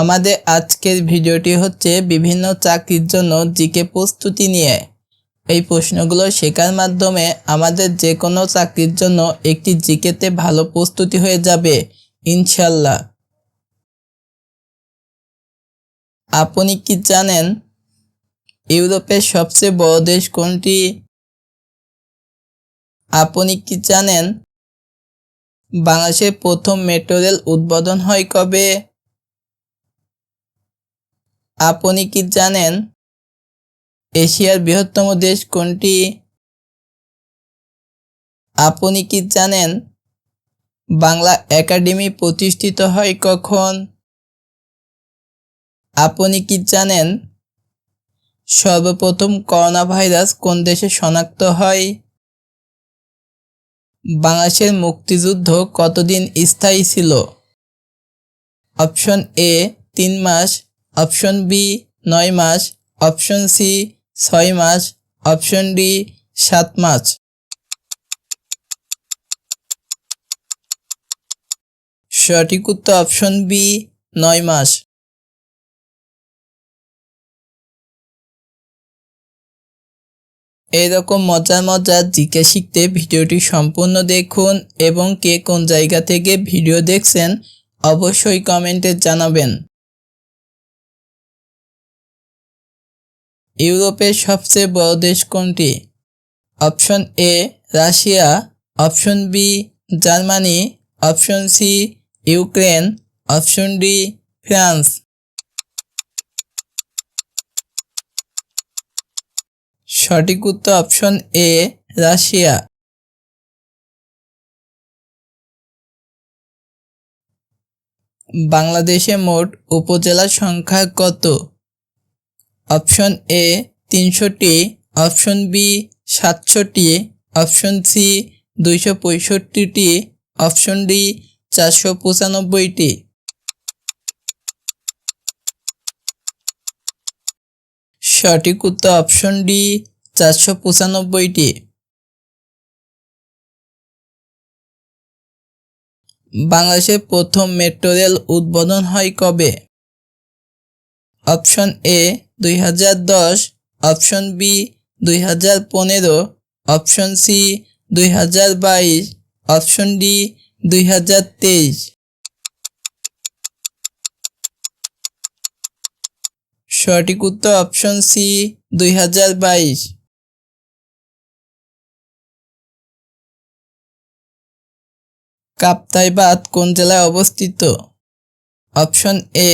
আমাদের আজকের ভিডিওটি হচ্ছে বিভিন্ন চাকরির জন্য জিকে প্রস্তুতি নিয়ে। এই প্রশ্নগুলো শেখার মাধ্যমে আমাদের যে কোনো চাকরির জন্য একটি জিকেতে ভালো প্রস্তুতি হয়ে যাবে ইনশাল্লাহ আপনি কি জানেন ইউরোপের সবচেয়ে বড় দেশ কোনটি? আপনি কি জানেন বাংলাদেশের প্রথম মেট্রো রেল উদ্বোধন হয় কবে? আপনি কি জানেন এশিয়ার বৃহত্তম দেশ কোনটি? আপনি কি জানেন বাংলা একাডেমি প্রতিষ্ঠিত হয় কখন? আপনি কি জানেন সর্বপ্রথম করোনা ভাইরাস কোন দেশে শনাক্ত হয়? বাংলাদেশের মুক্তিযুদ্ধ কতদিন স্থায়ী ছিল? অপশন এ, তিন মাস। অপশন বি নয় মাস। অপশন সি ছয় মাস। অপশন ডি সাত মাস। সঠিক উত্তর অপশন বি নয় মাস। এরকম মজার মজার জিকে শিখতে ভিডিওটি সম্পূর্ণ দেখুন এবং কে কোন জায়গা থেকে ভিডিও দেখছেন অবশ্যই কমেন্টে জানাবেন। ইউরোপের সবচেয়ে বড় দেশ কোনটি? Option A Russia. Option B Germany. Option C Ukraine. Option D France. সঠিক উত্তর অপশন এ রাশিয়া। বাংলাদেশে মোট উপজেলার সংখ্যা কত? অপশন এ তিনশোটি, অপশন বি সাতশোটি, অপশন সি দুইশো পঁয়ষট্টিটি, অপশন ডি চারশো পঁচানব্বইটি। সঠিক উত্তর অপশন ডি চারশো পঁচানব্বইটি। বাংলাদেশের প্রথম মেট্রো রেল উদ্বোধন হয় কবে? অপশন এ দুই হাজার দশ অপশন বি দুই হাজার পনেরো অপশন সি দুই হাজার বাইশ অপশন ডি দুই হাজার তেইশ। সঠিক উত্তর অপশন সি দুই হাজার বাইশ। কাপ্তাইবাদ কোন জেলায় অবস্থিত? Option A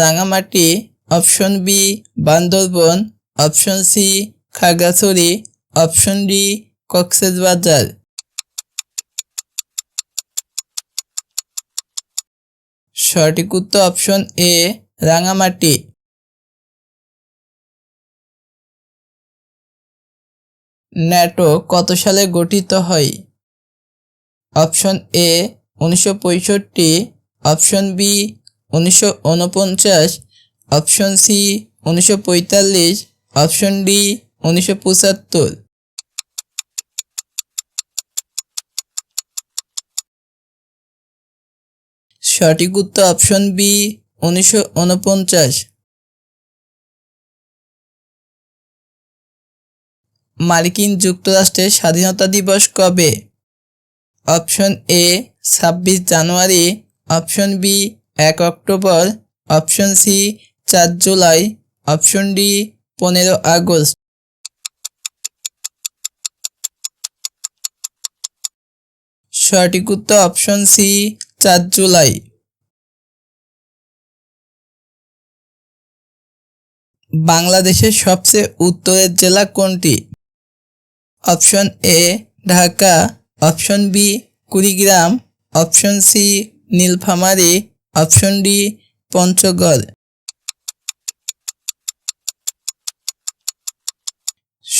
Rangamati option B, Bandarban. Option C, Khagrachari. Option D, Cox's Bazar. সঠিক উত্তর অপশন এ, রাঙামাটি। ন্যাটো কত সালে গঠিত হয়? অপশন এ, উনিশশো পঁয়ষট্টি। অপশন বি, উনিশশো উনপঞ্চাশ অপশন সি উনিশশো পঁয়তাল্লিশ। অপশন ডি উনিশশো পঁচাত্তর। সঠিক উত্তর অপশন বি উনিশশো উনপঞ্চাশ। মার্কিন যুক্তরাষ্ট্রের স্বাধীনতা দিবস কবে? অপশন এ ছাব্বিশ জানুয়ারি। অপশন বি এক অক্টোবর। অপশন সি চার জুলাই অপশন ডি পনেরো আগস্ট। সঠিক উত্তর অপশন সি চার জুলাই। বাংলাদেশের সবচেয়ে উত্তরের জেলা কোনটি? Option A Dhaka option B Kurigram option C Nilphamari option D Panchagarh.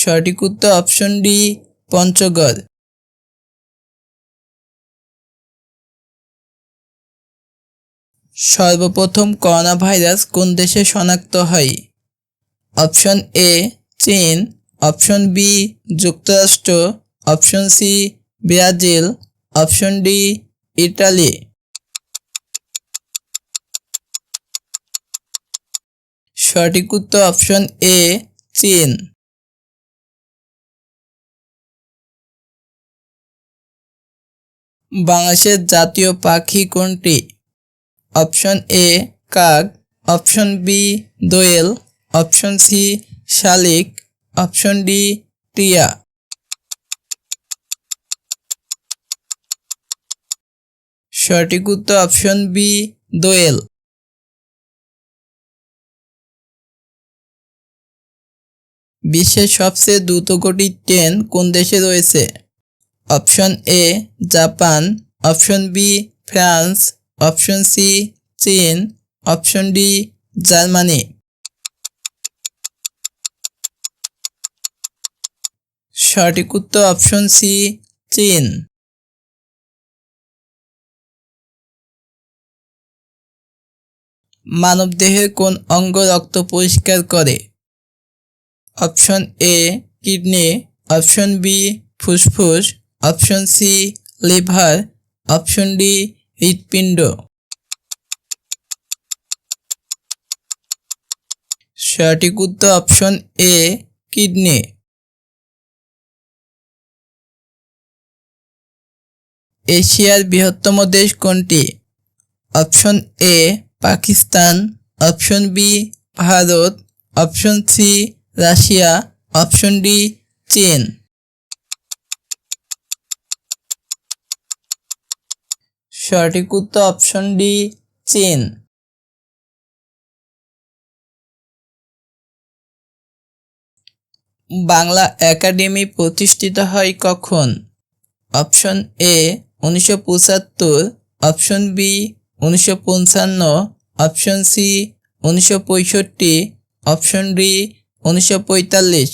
সঠিক উত্তর অপশন ডি পঞ্চগড়। সর্বপ্রথম করোনা ভাইরাস কোন দেশে শনাক্ত হয়? অপশন এ চীন। অপশন বি যুক্তরাষ্ট্র। Option C Brazil. Option D Italy. সঠিক উত্তর অপশন এ চীন। বাংলাদেশের জাতীয় পাখি কোনটি? অপশন এ, কাক। অপশন বি, দোয়েল। অপশন সি, শালিক। অপশন ডি, টিয়া। সঠিক উত্তর অপশন বি, দোয়েল। বিশ্বের সবচেয়ে দ্রুত গতির ট্রেন কোন দেশে রয়েছে? Option A Japan. Option B France. Option C চীন। Option D Germany. সঠিক উত্তর অপশন সি চীন। মানবদেহের কোন অঙ্গ রক্ত পরিষ্কার করে? Option A kidney. Option B ফুসফুস। Option C, liver, option D, হৃৎপিণ্ড। সঠিক উত্তর অপশন এ, কিডনি। এশিয়ার বৃহত্তম দেশ কোনটি? Option A, Pakistan, option B, Bharat, option C, Russia, option D, চীন। সঠিক উত্তর অপশন ডি চীন বাংলা একাডেমি প্রতিষ্ঠিত হয় কখন? অপশন এ উনিশশো পঁচাত্তর অপশন বি উনিশশো পঞ্চান্ন অপশন সি উনিশশো পঁয়ষট্টি অপশন ডি উনিশশো পঁয়তাল্লিশ।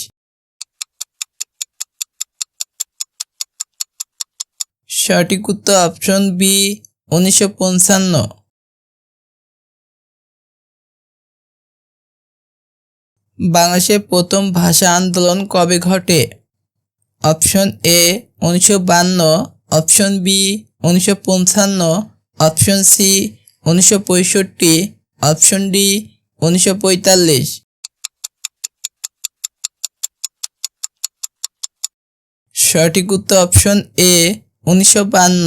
সঠিক উত্তর অপশন বি উনিশশো পঞ্চান্ন। বাংলাদেশের প্রথম ভাষা আন্দোলন কবে ঘটে? অপশন এ উনিশশো বান্ন। অপশন বি উনিশশো পঞ্চান্ন। অপশন সি উনিশশো পঁয়ষট্টি। অপশন ডি উনিশশো পঁয়তাল্লিশ। সঠিক উত্তর অপশন এ উনিশশো বান্ন।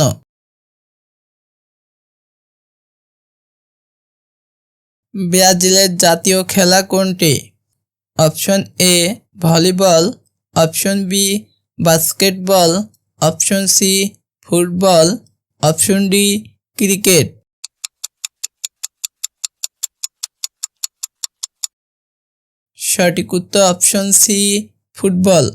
ব্রাজিলের জাতীয় খেলা কোনটি? Option A, volleyball, option B, basketball, option C, football, option D, cricket. সঠিক উত্তর অপশন সি, ফুটবল।